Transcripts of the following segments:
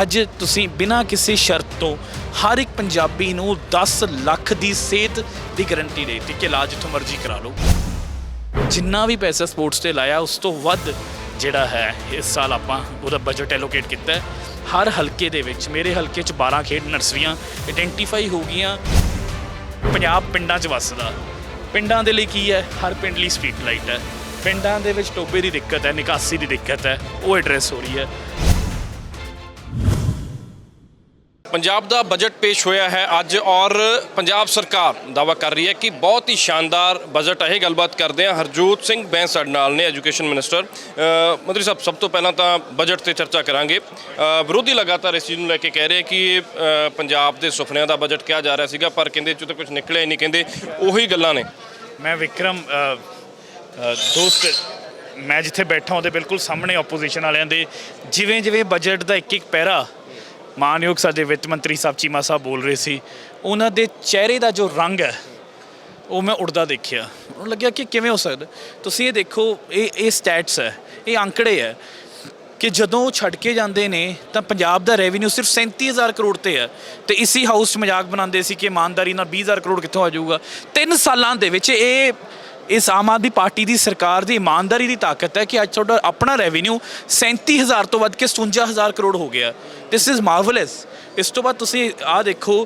ਅੱਜ ਤੁਸੀਂ ਬਿਨਾਂ ਕਿਸੇ ਸ਼ਰਤ ਤੋਂ ਹਰ ਇੱਕ ਪੰਜਾਬੀ ਨੂੰ 10 ਲੱਖ ਦੀ ਸਿਹਤ ਦੀ ਗਾਰੰਟੀ ਦੇ ਦਿੱਤੀ ਕਿ ਇਲਾਜ ਜਿੱਥੋਂ ਮਰਜ਼ੀ ਕਰਾ ਲਓ। ਜਿੰਨਾ ਵੀ ਪੈਸਾ ਸਪੋਰਟਸ ਤੇ ਲਾਇਆ, ਉਸ ਤੋਂ ਵੱਧ ਜਿਹੜਾ ਹੈ, ਇਸ ਸਾਲ ਆਪਾਂ ਉਹਦਾ ਬਜਟ ਐਲੋਕੇਟ ਕੀਤਾ ਹੈ। ਹਰ ਹਲਕੇ ਦੇ ਵਿੱਚ, ਮੇਰੇ ਹਲਕੇ 'ਚ 12 ਖੇਡ ਨਰਸਰੀਆਂ ਆਇਡੈਂਟੀਫਾਈ ਹੋ ਗਈਆਂ। ਪੰਜਾਬ ਪਿੰਡਾਂ 'ਚ ਵੱਸਦਾ। ਪਿੰਡਾਂ ਦੇ ਲਈ ਕੀ ਹੈ? ਹਰ ਪਿੰਡ ਲਈ ਸਟਰੀਟ ਲਾਈਟ ਹੈ। ਪਿੰਡਾਂ ਦੇ ਵਿੱਚ ਟੋਬੇ ਦੀ ਦਿੱਕਤ ਹੈ, ਨਿਕਾਸੀ ਦੀ ਦਿੱਕਤ ਹੈ, ਉਹ ਐਡਰੈਸ ਹੋ ਰਹੀ ਹੈ। ਪੰਜਾਬ ਦਾ ਬਜਟ ਪੇਸ਼ ਹੋਇਆ ਹੈ ਅੱਜ ਔਰ ਪੰਜਾਬ ਸਰਕਾਰ ਦਾਵਾ ਕਰ ਰਹੀ ਹੈ ਕਿ ਬਹੁਤ ਹੀ ਸ਼ਾਨਦਾਰ ਬਜਟ ਹੈ ਗੱਲਬਾਤ ਕਰਦੇ ਹਾਂ ਹਰਜੋਤ ਸਿੰਘ ਬੈਂਸ ਸਾਡੇ ਨਾਲ ਨੇ, ਐਜੂਕੇਸ਼ਨ ਮਿਨਿਸਟਰ। ਮੰਤਰੀ ਸਾਹਿਬ, ਸਭ ਤੋਂ ਪਹਿਲਾਂ ਤਾਂ ਬਜਟ ਤੇ ਚਰਚਾ ਕਰਾਂਗੇ। ਵਿਰੋਧੀ ਲਗਾਤਾਰ ਇਸ ਚੀਜ਼ ਨੂੰ ਲੈ ਕੇ ਕਹਿ ਰਹੇ ਕਿ ਪੰਜਾਬ ਦੇ ਸੁਪਨਿਆਂ ਦਾ ਬਜਟ ਕਿਹਾ ਜਾ ਰਿਹਾ ਸੀਗਾ, ਪਰ ਕਹਿੰਦੇ ਚੋਂ ਤਾਂ ਕੁਝ ਨਿਕਲਿਆ ਹੀ ਨਹੀਂ, ਕਹਿੰਦੇ ਉਹੀ ਗੱਲਾਂ ਨੇ। ਮੈਂ ਵਿਕਰਮ ਦੋਸਤ, ਮੈਂ ਜਿੱਥੇ ਬੈਠਾ ਉਹਦੇ ਬਿਲਕੁਲ ਸਾਹਮਣੇ ਆਪੋਜੀਸ਼ਨ ਵਾਲਿਆਂ ਦੇ। ਜਿਵੇਂ ਜਿਵੇਂ ਬਜਟ ਦਾ ਇੱਕ ਇੱਕ ਪੈਰਾ ਮਾਨਯੋਗ ਸਾਡੇ ਵਿੱਤ ਮੰਤਰੀ ਸਾਹਿਬ ਚੀਮਾ ਸਾਹਿਬ ਬੋਲ ਰਹੇ ਸੀ, ਉਹਨਾਂ ਦੇ ਚਿਹਰੇ ਦਾ ਜੋ ਰੰਗ ਹੈ, ਉਹ ਮੈਂ ਉੜਦਾ ਦੇਖਿਆ। ਉਹਨੂੰ ਲੱਗਿਆ ਕਿ ਕਿਵੇਂ ਹੋ ਸਕਦਾ। ਤੁਸੀਂ ਇਹ ਦੇਖੋ, ਇਹ ਇਹ ਸਟੈਟਸ ਹੈ, ਇਹ ਅੰਕੜੇ ਹੈ ਕਿ ਜਦੋਂ ਉਹ ਛੱਡ ਕੇ ਜਾਂਦੇ ਨੇ, ਤਾਂ ਪੰਜਾਬ ਦਾ ਰੈਵਨਿਊ ਸਿਰਫ 37000 ਕਰੋੜ ਤੇ ਹੈ। ਤੇ ਇਸੀ ਹਾਊਸ 'ਚ ਮਜ਼ਾਕ ਬਣਾਉਂਦੇ ਸੀ ਕਿ ਇਮਾਨਦਾਰੀ ਨਾਲ 20000 ਕਰੋੜ ਕਿੱਥੋਂ ਆ ਜਾਊਗਾ। ਤਿੰਨ ਸਾਲਾਂ ਦੇ ਵਿੱਚ ਇਹ ਇਸ ਆਮ ਆਦਮੀ ਪਾਰਟੀ ਦੀ ਸਰਕਾਰ ਦੀ ਇਮਾਨਦਾਰੀ ਦੀ ਤਾਕਤ ਹੈ ਕਿ ਅੱਜ ਤੁਹਾਡਾ ਆਪਣਾ ਰੈਵਨਿਊ 37000 ਤੋਂ ਵੱਧ ਕੇ 57000 ਕਰੋੜ ਹੋ ਗਿਆ। ਥਿਸ ਇਜ਼ ਮਾਰਵਲਸ ਇਸ ਤੋਂ ਬਾਅਦ ਤੁਸੀਂ ਆਹ ਦੇਖੋ,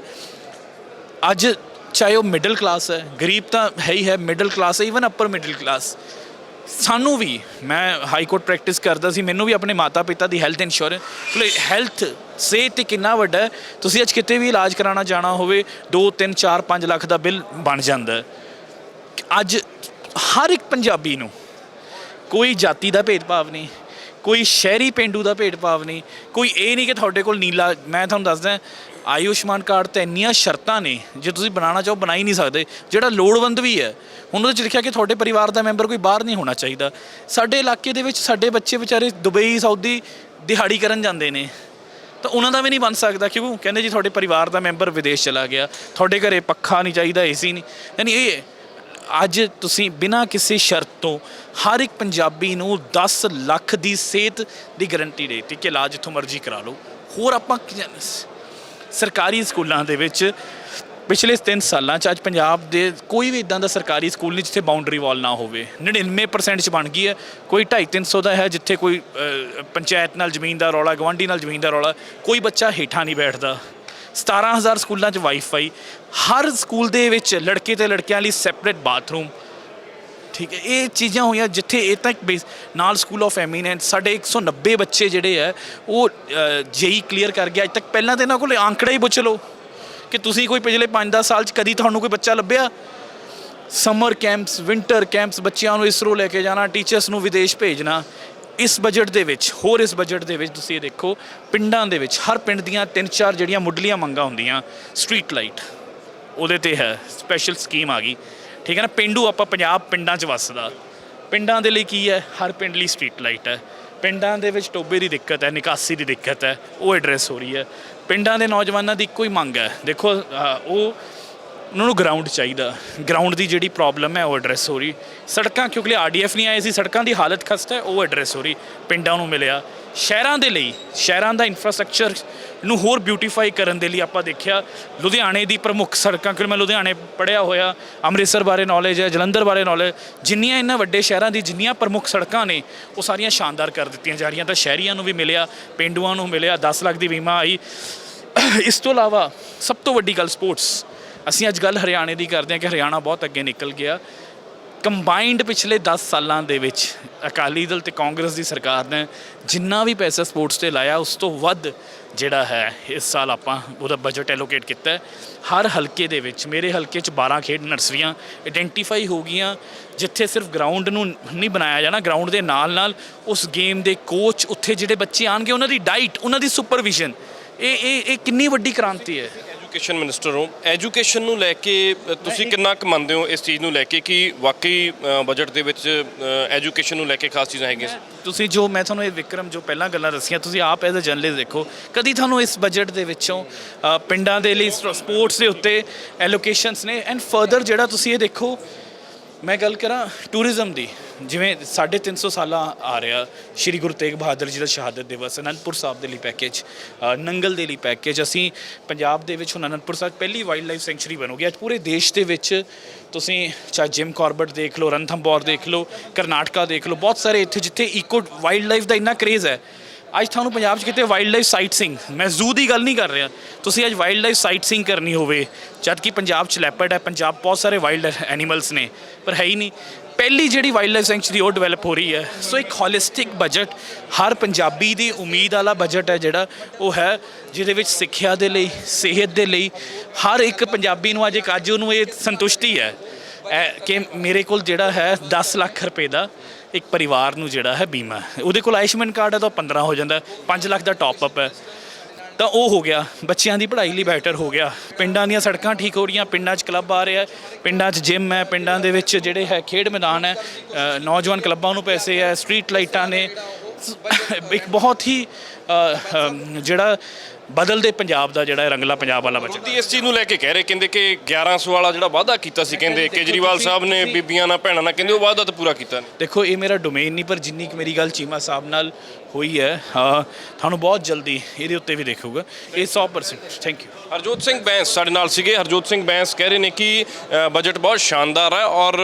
ਅੱਜ ਚਾਹੇ ਉਹ ਮਿਡਲ ਕਲਾਸ ਹੈ, ਗਰੀਬ ਤਾਂ ਹੈ ਹੀ ਹੈ ਮਿਡਲ ਕਲਾਸ ਹੈ ਇਵਨ ਅਪਰ ਮਿਡਲ ਕਲਾਸ ਸਾਨੂੰ ਵੀ, ਮੈਂ ਹਾਈ ਕੋਰਟ ਪ੍ਰੈਕਟਿਸ ਕਰਦਾ ਸੀ, ਮੈਨੂੰ ਵੀ ਆਪਣੇ ਮਾਤਾ ਪਿਤਾ ਦੀ ਹੈਲਥ ਇੰਸ਼ੋਰੈਂਸ ਲਈ ਹੈਲਥ ਸਿਹਤ ਤੇ ਕਿੰਨਾ ਵੱਡਾ ਤੁਸੀਂ ਅੱਜ ਕਿਤੇ ਵੀ ਇਲਾਜ ਕਰਾਉਣਾ ਜਾਣਾ ਹੋਵੇ 2 3 4 5 ਲੱਖ ਦਾ ਬਿੱਲ ਬਣ ਜਾਂਦਾ। ਅੱਜ ਹਰ ਇੱਕ ਪੰਜਾਬੀ ਨੂੰ ਕੋਈ ਜਾਤੀ ਦਾ ਭੇਦਭਾਵ ਨਹੀਂ, ਕੋਈ ਸ਼ਹਿਰੀ ਪਿੰਡੂ ਦਾ ਭੇਦਭਾਵ ਨਹੀਂ, ਕੋਈ ਇਹ ਨਹੀਂ ਕਿ ਤੁਹਾਡੇ ਕੋਲ ਨੀਲਾ, ਮੈਂ ਤੁਹਾਨੂੰ ਦੱਸਦਾ, ਆਯੁਸ਼ਮਾਨ ਕਾਰਡ ਤੇ ਇੰਨੀਆਂ ਸ਼ਰਤਾਂ ਨੇ ਜੇ ਤੁਸੀਂ ਬਣਾਉਣਾ ਚਾਹੋ ਬਣਾ ਹੀ ਨਹੀਂ ਸਕਦੇ, ਜਿਹੜਾ ਲੋੜਵੰਦ ਵੀ ਹੈ, ਹੁਣ ਉਹਦੇ ਚ ਲਿਖਿਆ ਕਿ ਤੁਹਾਡੇ ਪਰਿਵਾਰ ਦਾ ਮੈਂਬਰ ਕੋਈ ਬਾਹਰ ਨਹੀਂ ਹੋਣਾ ਚਾਹੀਦਾ। ਸਾਡੇ ਇਲਾਕੇ ਦੇ ਵਿੱਚ ਸਾਡੇ ਬੱਚੇ ਵਿਚਾਰੇ ਦੁਬਈ, ਸਾਊਦੀ ਦਿਹਾੜੀ ਕਰਨ ਜਾਂਦੇ ਨੇ, ਤਾਂ ਉਹਨਾਂ ਦਾ ਵੀ ਨਹੀਂ ਬਣ ਸਕਦਾ, ਕਿਉਂ? ਕਹਿੰਦੇ ਜੀ ਤੁਹਾਡੇ ਪਰਿਵਾਰ ਦਾ ਮੈਂਬਰ ਵਿਦੇਸ਼ ਚਲਾ ਗਿਆ, ਤੁਹਾਡੇ ਘਰੇ ਪੱਖਾ ਨਹੀਂ ਚਾਹੀਦਾ, ਏਸੀ ਨਹੀਂ, ਯਾਨੀ ਇਹ ਅੱਜ ਤੁਸੀਂ ਬਿਨਾਂ ਕਿਸੇ ਸ਼ਰਤ ਤੋਂ ਹਰ ਇੱਕ ਪੰਜਾਬੀ ਨੂੰ 10 ਲੱਖ ਦੀ ਸਿਹਤ ਦੀ ਗਾਰੰਟੀ ਦੇਤੀ ਕਿ ਇਲਾਜ ਜਿੱਥੋਂ ਮਰਜ਼ੀ ਕਰਾ ਲਓ। ਹੋਰ ਆਪਾਂ ਸਰਕਾਰੀ ਸਕੂਲਾਂ ਦੇ ਵਿੱਚ ਪਿਛਲੇ 3 ਸਾਲਾਂ ਚ ਅੱਜ ਪੰਜਾਬ ਦੇ ਕੋਈ ਵੀ ਇਦਾਂ ਦਾ ਸਰਕਾਰੀ ਸਕੂਲ ਨਹੀਂ ਜਿੱਥੇ ਬਾਉਂਡਰੀ ਵਾਲ ਨਾ ਹੋਵੇ। 99% ਚ ਬਣ ਗਈ ਹੈ। ਕੋਈ 2.5 300 ਦਾ ਹੈ ਜਿੱਥੇ ਕੋਈ ਪੰਚਾਇਤ ਨਾਲ ਜ਼ਮੀਨ ਦਾ ਰੌਲਾ ਗਵਾਂਢੀ ਨਾਲ ਜ਼ਮੀਨ ਦਾ ਰੌਲਾ। ਕੋਈ ਬੱਚਾ ਹੇਠਾਂ ਨਹੀਂ ਬੈਠਦਾ। 17000 ਸਕੂਲਾਂ 'ਚ ਵਾਈਫਾਈ ਹਰ ਸਕੂਲ ਦੇ ਵਿੱਚ ਲੜਕੇ ਤੇ ਲੜਕਿਆਂ ਲਈ ਸੈਪਰੇਟ ਬਾਥਰੂਮ ਠੀਕ ਹੈ, ਇਹ ਚੀਜ਼ਾਂ ਹੋਈਆਂ ਜਿੱਥੇ ਇਹ ਤਾਂ ਬੇਸ ਨਾਲ ਸਕੂਲ ਆਫ ਐਮੀਨੈਂਸ ਸਾਡੇ 190 ਬੱਚੇ ਜਿਹੜੇ ਆ, ਉਹ ਜੇਈ ਕਲੀਅਰ ਕਰ ਗਿਆ। ਅੱਜ ਤੱਕ ਪਹਿਲਾਂ ਤੇ ਇਹਨਾਂ ਕੋਲ ਆંકੜਾ ਹੀ ਪੁੱਛ ਲਓ ਕਿ ਤੁਸੀਂ ਕੋਈ ਪਿਛਲੇ 5-10 ਸਾਲ 'ਚ ਕਦੀ ਤੁਹਾਨੂੰ ਕੋਈ ਬੱਚਾ ਲੱਭਿਆ? ਸਮਰ ਕੈਂਪਸ ਵਿੰਟਰ ਕੈਂਪਸ ਬੱਚਿਆਂ ਨੂੰ ਇਸਰੋ ਲੈ ਕੇ ਜਾਣਾ ਟੀਚਰਸ ਨੂੰ ਵਿਦੇਸ਼ ਭੇਜਣਾ। ਇਸ ਬਜਟ ਦੇ ਵਿੱਚ, ਹੋਰ ਇਸ ਬਜਟ ਦੇ ਵਿੱਚ ਤੁਸੀਂ ਇਹ ਦੇਖੋ, ਪਿੰਡਾਂ ਦੇ ਵਿੱਚ, ਹਰ ਪਿੰਡ ਦੀਆਂ ਤਿੰਨ ਚਾਰ ਜਿਹੜੀਆਂ ਮੁੱਢਲੀਆਂ ਮੰਗਾਂ ਹੁੰਦੀਆਂ ਸਟਰੀਟ ਲਾਈਟ ਉਹਦੇ ਤੇ ਹੈ ਸਪੈਸ਼ਲ ਸਕੀਮ ਆ ਗਈ। ਠੀਕ ਹੈ ਨਾ, ਪਿੰਡੂ ਆਪਾਂ ਪੰਜਾਬ ਪਿੰਡਾਂ 'ਚ ਵੱਸਦਾ। ਪਿੰਡਾਂ ਦੇ ਲਈ ਕੀ ਹੈ? ਹਰ ਪਿੰਡ ਲਈ ਸਟਰੀਟ ਲਾਈਟ ਹੈ। ਪਿੰਡਾਂ ਦੇ ਵਿੱਚ ਟੋਬੇ ਦੀ ਦਿੱਕਤ ਹੈ, ਨਿਕਾਸੀ ਦੀ ਦਿੱਕਤ ਹੈ, ਉਹ ਐਡਰੈਸ ਹੋ ਰਹੀ ਹੈ। ਪਿੰਡਾਂ ਦੇ ਨੌਜਵਾਨਾਂ ਦੀ ਇੱਕੋ ਹੀ ਮੰਗ ਹੈ। ਦੇਖੋ ਉਹ ਉਹਨਾਂ ਨੂੰ ਗਰਾਊਂਡ ਚਾਹੀਦਾ। ਗਰਾਊਂਡ ਦੀ ਜਿਹੜੀ ਪ੍ਰੋਬਲਮ ਹੈ, ਉਹ ਐਡਰੈਸ ਹੋ ਰਹੀ। ਸੜਕਾਂ, ਕਿਉਂਕਿ ਆਰਡੀਐਫ ਨਹੀਂ ਆਏ ਸੀ, ਸੜਕਾਂ ਦੀ ਹਾਲਤ ਖਸਤਾ ਹੈ, ਉਹ ਐਡਰੈਸ ਹੋ ਰਹੀ। ਪਿੰਡਾਂ ਨੂੰ ਮਿਲਿਆ। ਸ਼ਹਿਰਾਂ ਦੇ ਲਈ, ਸ਼ਹਿਰਾਂ ਦਾ ਇਨਫਰਾਸਟ੍ਰਕਚਰ ਨੂੰ ਹੋਰ ਬਿਊਟੀਫਾਈ ਕਰਨ ਦੇ ਲਈ ਆਪਾਂ ਦੇਖਿਆ, ਲੁਧਿਆਣੇ ਦੀ ਪ੍ਰਮੁੱਖ ਸੜਕਾਂ, ਕਿਉਂਕਿ ਮੈਂ ਲੁਧਿਆਣੇ ਪੜਿਆ ਹੋਇਆ, ਅੰਮ੍ਰਿਤਸਰ ਬਾਰੇ ਨੌਲੇਜ ਹੈ, ਜਲੰਧਰ ਬਾਰੇ ਨੌਲੇਜ ਜਿੰਨੀਆਂ ਇਹਨਾਂ ਵੱਡੇ ਸ਼ਹਿਰਾਂ ਦੀ ਜਿੰਨੀਆਂ ਪ੍ਰਮੁੱਖ ਸੜਕਾਂ ਨੇ, ਉਹ ਸਾਰੀਆਂ ਸ਼ਾਨਦਾਰ ਕਰ ਦਿੱਤੀਆਂ ਜਾ ਰਹੀਆਂ। ਤਾਂ ਸ਼ਹਿਰੀਆਂ ਨੂੰ ਵੀ ਮਿਲਿਆ, ਪਿੰਡੂਆਂ ਨੂੰ ਮਿਲਿਆ 10 ਲੱਖ ਦੀ ਬੀਮਾ ਆਈ। ਇਸ ਤੋਂ ਇਲਾਵਾ ਸਭ ਤੋਂ ਵੱਡੀ ਗੱਲ ਸਪੋਰਟਸ ਅਸੀਂ ਅੱਜ ਗੱਲ ਹਰਿਆਣੇ ਦੀ ਕਰਦੇ ਹਾਂ ਕਿ ਹਰਿਆਣਾ ਬਹੁਤ ਅੱਗੇ ਨਿਕਲ ਗਿਆ। ਕੰਬਾਈਨਡ ਪਿਛਲੇ 10 ਸਾਲਾਂ ਦੇ ਵਿੱਚ ਅਕਾਲੀ ਦਲ ਤੇ ਕਾਂਗਰਸ ਦੀ ਸਰਕਾਰ ਨੇ ਜਿੰਨਾ ਵੀ ਪੈਸਾ ਸਪੋਰਟਸ ਤੇ ਲਾਇਆ, ਉਸ ਤੋਂ ਵੱਧ ਜਿਹੜਾ ਹੈ, ਇਸ ਸਾਲ ਆਪਾਂ ਉਹਦਾ ਬਜਟ ਐਲੋਕੇਟ ਕੀਤਾ ਹਰ ਹਲਕੇ ਦੇ ਵਿੱਚ, ਮੇਰੇ ਹਲਕੇ 'ਚ 12 ਖੇਡ ਨਰਸਰੀਆਂ ਆਇਡੈਂਟੀਫਾਈ ਹੋ ਗਈਆਂ, ਜਿੱਥੇ ਸਿਰਫ ਗਰਾਊਂਡ ਨੂੰ ਨਹੀਂ ਬਣਾਇਆ ਜਾਣਾ ਗਰਾਊਂਡ ਦੇ ਨਾਲ ਨਾਲ ਉਸ ਗੇਮ ਦੇ ਕੋਚ ਉੱਥੇ ਜਿਹੜੇ ਬੱਚੇ ਆਣਗੇ ਉਹਨਾਂ ਦੀ ਡਾਈਟ ਉਹਨਾਂ ਦੀ ਸੁਪਰਵਿਜ਼ਨ ਇਹ ਇਹ ਇਹ ਕਿੰਨੀ ਵੱਡੀ ਕ੍ਰਾਂਤੀ ਹੈ। ਐਜੂਕੇਸ਼ਨ ਮਿਨਿਸਟਰ ਹੋ ਐਜੂਕੇਸ਼ਨ ਨੂੰ ਲੈ ਕੇ ਤੁਸੀਂ ਕਿੰਨਾ ਕੁ ਮੰਨਦੇ ਹੋ ਇਸ ਚੀਜ਼ ਨੂੰ ਲੈ ਕੇ ਕਿ ਵਾਕਈ ਬਜਟ ਦੇ ਵਿੱਚ ਐਜੂਕੇਸ਼ਨ ਨੂੰ ਲੈ ਕੇ ਖਾਸ ਚੀਜ਼ਾਂ ਹੈਗੀਆਂ? ਤੁਸੀਂ ਜੋ ਮੈਂ ਤੁਹਾਨੂੰ ਇਹ ਵਿਕਰਮ ਜੋ ਪਹਿਲਾਂ ਗੱਲਾਂ ਦੱਸੀਆਂ ਤੁਸੀਂ ਆਪ ਐਜ਼ ਅ ਜਰਨਲਿਸਟ ਦੇਖੋ ਕਦੀ ਤੁਹਾਨੂੰ ਇਸ ਬਜਟ ਦੇ ਵਿੱਚੋਂ ਪਿੰਡਾਂ ਦੇ ਲਈ ਸਪੋਰਟਸ ਦੇ ਉੱਤੇ ਐਲੋਕੇਸ਼ਨਸ ਨੇ? ਐਂਡ ਫਰਦਰ ਜਿਹੜਾ ਤੁਸੀਂ ਇਹ ਦੇਖੋ ਮੈਂ ਗੱਲ ਕਰਾਂ ਟੂਰਿਜ਼ਮ ਦੀ। ਜਿਵੇਂ 350 ਸਾਲਾਂ ਆ ਰਿਹਾ ਸ਼੍ਰੀ ਗੁਰੂ ਤੇਗ ਬਹਾਦਰ ਜੀ ਦਾ ਸ਼ਹਾਦਤ ਦਿਵਸ, ਅਨੰਦਪੁਰ ਸਾਹਿਬ ਦੇ ਲਈ ਪੈਕੇਜ ਨੰਗਲ ਦੇ ਲਈ ਪੈਕੇਜ ਅਸੀਂ ਪੰਜਾਬ ਦੇ ਵਿੱਚ ਹੁਣ ਅਨੰਦਪੁਰ ਸਾਹਿਬ ਪਹਿਲੀ ਵਾਈਲਡ ਲਾਈਫ ਸੈਂਚੁਰੀ ਬਣੂਗੀ। ਅੱਜ ਪੂਰੇ ਦੇਸ਼ ਦੇ ਵਿੱਚ ਤੁਸੀਂ ਚਾਹੇ ਜਿਮ ਕਾਰਬਟ ਦੇਖ ਲਓ ਰਣਥੰਬੋਰ ਦੇਖ ਲਓ, ਕਰਨਾਟਕਾ ਦੇਖ ਲਓ, ਬਹੁਤ ਸਾਰੇ ਇੱਥੇ ਜਿੱਥੇ ਇਕੋ ਵਾਈਲਡ ਲਾਈਫ ਦਾ ਇੰਨਾ ਕ੍ਰੇਜ਼ ਹੈ। ਅੱਜ ਤੁਹਾਨੂੰ ਪੰਜਾਬ 'ਚ ਕਿਤੇ ਵਾਈਲਡ ਲਾਈਫ ਸਾਈਟਸਿੰਗ ਮੈਂ ਜ਼ੂ ਦੀ ਗੱਲ ਨਹੀਂ ਕਰ ਰਿਹਾ। ਤੁਸੀਂ ਅੱਜ ਵਾਈਲਡ ਲਾਈਫ ਸਾਈਟਸਿੰਗ ਕਰਨੀ ਹੋਵੇ, ਜਦ ਕਿ ਪੰਜਾਬ 'ਚ ਲੈਪਰਡ ਹੈ, ਪੰਜਾਬ ਬਹੁਤ ਸਾਰੇ ਵਾਈਲਡ ਐਨੀਮਲਸ ਨੇ, ਪਰ ਹੈ ਹੀ ਨਹੀਂ। ਪਹਿਲੀ ਜਿਹੜੀ ਵਾਈਲਡ ਲਾਈਫ ਸੈਂਚੁਰੀ ਉਹ ਡਿਵੈਲਪ ਹੋ ਰਹੀ ਹੈ। ਸੋ ਇੱਕ ਹੋਲਿਸਟਿਕ ਬਜਟ ਹਰ ਪੰਜਾਬੀ ਦੀ ਉਮੀਦ ਵਾਲਾ ਬਜਟ ਹੈ ਜਿਹੜਾ, ਉਹ ਹੈ ਜਿਹਦੇ ਵਿੱਚ ਸਿੱਖਿਆ ਦੇ ਲਈ, ਸਿਹਤ ਦੇ ਲਈ, ਹਰ ਇੱਕ ਪੰਜਾਬੀ ਨੂੰ ਅੱਜ ਇੱਕ ਅੱਜ ਉਹਨੂੰ ਇਹ ਸੰਤੁਸ਼ਟੀ ਹੈ। ਕਿ ਮੇਰੇ ਕੋਲ ਜਿਹੜਾ ਹੈ 10 ਲੱਖ ਰੁਪਏ ਦਾ ਇੱਕ ਪਰਿਵਾਰ ਨੂੰ ਜਿਹੜਾ ਹੈ ਬੀਮਾ। ਹੈ। ਉਹਦੇ ਕੋਲ ਆਯੁਸ਼ਮਾਨ ਕਾਰਡ ਹੈ ਤਾਂ ਉਹ 15 ਹੋ ਜਾਂਦਾ 5 ਲੱਖ ਦਾ ਟਾਪ ਅਪ ਹੈ। ਤਾਂ ਉਹ ਹੋ ਗਿਆ। ਬੱਚਿਆਂ ਦੀ ਪੜ੍ਹਾਈ ਲਈ ਬੈਟਰ ਹੋ ਗਿਆ। ਪਿੰਡਾਂ ਦੀਆਂ ਸੜਕਾਂ ਠੀਕ ਹੋ ਰਹੀਆਂ, ਪਿੰਡਾਂ 'ਚ ਕਲੱਬ ਆ ਰਿਹਾ ਪਿੰਡਾਂ 'ਚ ਜਿਮ ਹੈ, ਪਿੰਡਾਂ ਦੇ ਵਿੱਚ ਜਿਹੜੇ ਹੈ ਖੇਡ ਮੈਦਾਨ ਹੈ ਨੌਜਵਾਨ ਕਲੱਬਾਂ ਨੂੰ ਪੈਸੇ ਹੈ ਸਟਰੀਟ ਲਾਈਟਾਂ ਨੇ। ਇੱਕ ਬਹੁਤ ਹੀ ਜਿਹੜਾ ਬਦਲਦੇ ਪੰਜਾਬ ਦਾ ਜਿਹੜਾ ਰੰਗਲਾ ਪੰਜਾਬ ਵਾਲਾ ਬਚਨ ਮੋਦੀ ਇਸ ਚੀਜ਼ ਨੂੰ ਲੈ ਕੇ ਕਹਿ ਰਹੇ ਕਹਿੰਦੇ ਕਿ 1100 ਵਾਲਾ ਜਿਹੜਾ ਵਾਅਦਾ ਕੀਤਾ ਸੀ ਕਹਿੰਦੇ ਕੇਜਰੀਵਾਲ ਸਾਹਿਬ ਨੇ ਬੀਬੀਆਂ ਨਾਲ ਭੈਣਾਂ ਨਾਲ ਕਹਿੰਦੇ ਉਹ ਵਾਅਦਾ ਤਾਂ ਪੂਰਾ ਕੀਤਾ ਨਹੀਂ। ਦੇਖੋ ਇਹ ਮੇਰਾ ਡੋਮੇਨ ਨਹੀਂ ਪਰ ਜਿੰਨੀ ਕੁ ਮੇਰੀ ਗੱਲ ਚੀਮਾ ਸਾਹਿਬ ਨਾਲ ਹੋਈ ਹੈ ਹਾਂ ਤੁਹਾਨੂੰ ਬਹੁਤ ਜਲਦੀ ਇਹਦੇ ਉੱਤੇ ਵੀ ਦੇਖੂਗਾ। ਇਹ 100% ਥੈਂਕ ਯੂ ਹਰਜੋਤ ਸਿੰਘ ਬੈਂਸ ਸਾਡੇ ਨਾਲ ਸੀਗੇ। ਹਰਜੋਤ ਸਿੰਘ ਬੈਂਸ ਕਹਿ ਰਹੇ ਨੇ ਕਿ ਅ, ਬਜਟ ਬਹੁਤ ਸ਼ਾਨਦਾਰ ਹੈ ਔਰ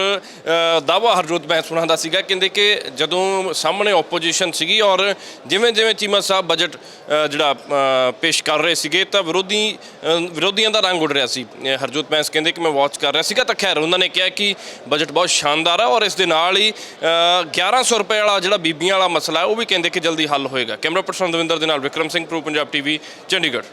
ਦਾਵਾ ਹਰਜੋਤ ਬੈਂਸ ਉਹਨਾਂ ਦਾ ਸੀਗਾ ਕਹਿੰਦੇ ਕਿ ਜਦੋਂ ਸਾਹਮਣੇ ਆਪੋਜੀਸ਼ਨ ਸੀਗੀ ਔਰ ਜਿਵੇਂ ਜਿਵੇਂ ਚੀਮਾ ਸਾਹਿਬ ਬਜਟ ਅ, ਜਿਹੜਾ ਅ, ਪੇਸ਼ ਪੇਸ਼ ਕਰ ਰਹੇ ਸੀਗੇ ਤਾਂ ਵਿਰੋਧੀ ਵਿਰੋਧੀਆਂ ਦਾ ਰੰਗ ਉੱਡ ਰਿਹਾ ਸੀ। ਹਰਜੋਤ ਬੈਂਸ ਕਹਿੰਦੇ ਕਿ ਮੈਂ ਵਾਚ ਕਰ ਰਿਹਾ ਸੀਗਾ ਤਾਂ ਖੈਰ ਉਹਨਾਂ ਨੇ ਕਿਹਾ ਕਿ ਬਜਟ ਬਹੁਤ ਸ਼ਾਨਦਾਰ ਹੈ ਔਰ ਇਸ ਦੇ ਨਾਲ ਹੀ ਅ, 1100 ਰੁਪਏ ਵਾਲਾ ਜਿਹੜਾ ਬੀਬੀਆਂ ਵਾਲਾ ਮਸਲਾ ਹੈ ਉਹ ਵੀ ਕਹਿੰਦੇ ਕਿ ਜਲਦੀ ਹੱਲ ਹੋਏਗਾ। ਕੈਮਰਾ ਪਰਸਨ ਦਵਿੰਦਰ ਦੇ ਨਾਲ ਵਿਕਰਮ ਸਿੰਘ ਪ੍ਰੋ ਪੰਜਾਬ ਟੀਵੀ ਚੰਡੀਗੜ੍ਹ।